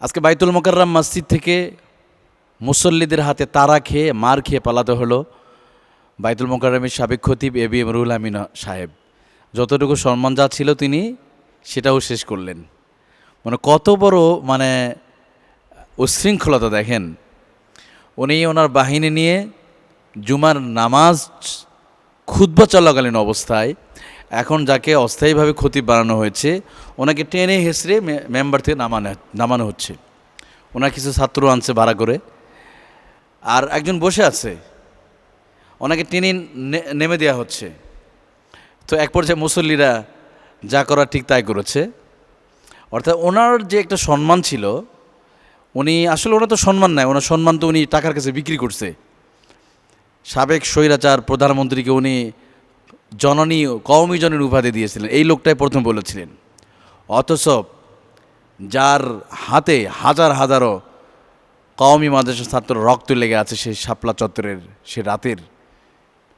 আজকে বাইতুল মোকাররাম মসজিদ থেকে মুসল্লিদের হাতে তারা খেয়ে, মার খেয়ে পালাতে হলো বাইতুল মোকাররমের সাবেক খতিব A B M Ruhul Amin সাহেব। যতটুকু সম্মান যা ছিল তিনি, সেটাও শেষ করলেন। মানে কত বড় মানে উশৃঙ্খলতা দেখেন। উনি ওনার বাহিনী নিয়ে জুমার নামাজ খুদ্া চলাকালীন অবস্থায় এখন যাকে অস্থায়ীভাবে ক্ষতি বানানো হয়েছে, ওনাকে টেনে হেসড়ে মেম্বার থেকে নামানো নামানো হচ্ছে। ওনার কিছু ছাত্র আনছে ভাড়া করে। আর একজন বসে আছে, ওনাকে টেনে নেমে দেওয়া হচ্ছে। তো এক পর্যায়ে মুসল্লিরা যা করা ঠিক তাই করেছে। অর্থাৎ ওনার যে একটা সম্মান ছিল, উনি আসলে ওনার তো সম্মান নাই, ওনার সম্মান তো উনি টাকার কাছে বিক্রি করছে। সাবেক স্বৈরাচার প্রধানমন্ত্রীকে উনি জননী কওমি জনের উপাধি দিয়েছিলেন। এই লোকটাই প্রথম বলেছিলেন। অথচ যার হাতে হাজার হাজারো কওমি মাদ্রাসা ছাত্র রক্ত লেগে আছে সেই শাপলা চত্বরের, সে রাতের,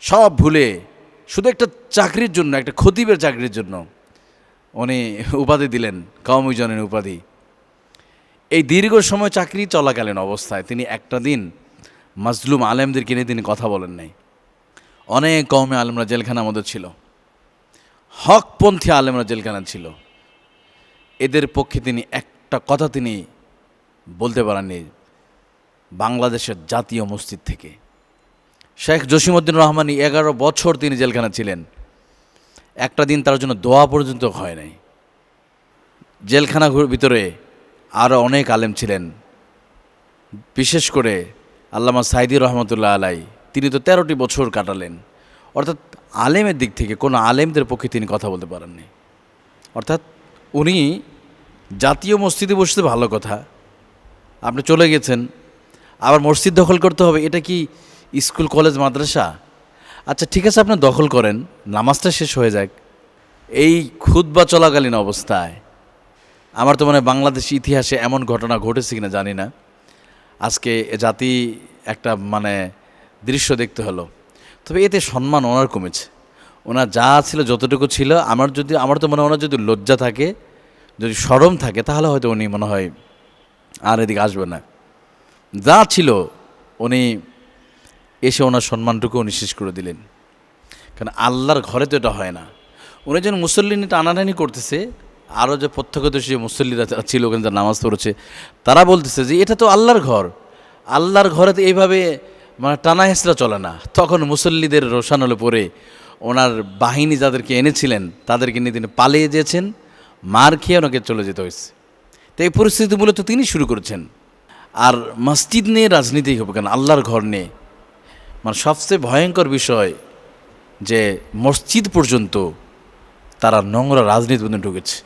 সব ভুলে, শুধু একটা চাকরির জন্য, একটা খতিবের চাকরির জন্য উনি উপাধি দিলেন, কওমি জনের উপাধি। এই দীর্ঘ সময় চাকরি চলাকালীন অবস্থায় তিনি একটা দিন মাজলুম আলেমদের কিনে তিনি কথা বলেন নাই। অনেক কমে আলেমরা জেলখানার মধ্যে ছিল। হকপন্থী আলেমরা জেলখানা ছিল। এদের পক্ষে তিনি একটা কথা তিনি বলতে পারেননি বাংলাদেশের জাতীয় মসজিদ থেকে। শেখ জসিমউদ্দিন রহমানি এগারো বছর তিনি জেলখানা ছিলেন। একটা দিন তার জন্য দোয়া পর্যন্ত হয় নাই। জেলখানা ভিতরে আরও অনেক আলেম ছিলেন। বিশেষ করে আল্লামা সাইদি রহমতুল্লাহ আলাই। তিনি তো তেরোটি বছর কাটালেন। অর্থাৎ আলেমের দিক থেকে কোনো আলেমদের পক্ষে তিনি কথা বলতে পারেননি। অর্থাৎ উনি জাতীয় মসজিদে বসতে ভালো কথা। আপনি চলে গেছেন। আবার মসজিদ দখল করতে হবে, এটা কি স্কুল, কলেজ, মাদ্রাসা? আচ্ছা ঠিক আছে, আপনি দখল করেন, নামাজটা শেষ হয়ে যাক। এই খুদ্া চলাকালীন অবস্থায়, আমার তো মনে বাংলাদেশ ইতিহাসে এমন ঘটনা ঘটেছে কিনা জানি না। আজকে জাতি একটা মানে দৃশ্য দেখতে হলো। তবে এতে সম্মান ওনার কমেছে। ওনার যা ছিল, যতটুকু ছিল, আমার যদি, আমার তো মনে হয় ওনার যদি লজ্জা থাকে, যদি সরম থাকে, তাহলে হয়তো উনি মনে হয় আর এদিকে আসবে না। যা ছিল, উনি এসে ওনার সম্মানটুকু উনি শেষ করে দিলেন। কারণ আল্লাহর ঘরে তো এটা হয় না। উনি যেন মুসল্লিনি টানাটানি করতেছে, আরও যে প্রত্যক্ষদর্শী মুসল্লিরা ছিল, ওখানে যারা নামাজ পড়েছে, তারা বলতেছে যে, এটা তো আল্লাহর ঘর। আল্লাহর ঘরে তো এইভাবে মানে টানা হেসরা চলে না। তখন মুসল্লিদের রোশানলে পরে ওনার বাহিনী যাদেরকে এনেছিলেন, তাদেরকে নিয়ে তিনি পালিয়ে যেয়েছেন মার খেয়ে ওনাকে চলে যেতে হয়েছে। তো এই পরিস্থিতি মূলত তিনি শুরু করেছেন। আর মসজিদ নিয়ে রাজনীতি হবে কেন? আল্লাহর ঘর নিয়ে। মানে সবচেয়ে ভয়ঙ্কর বিষয় যে মসজিদ পর্যন্ত তারা নোংরা রাজনীতি পর্যন্ত ঢুকেছে।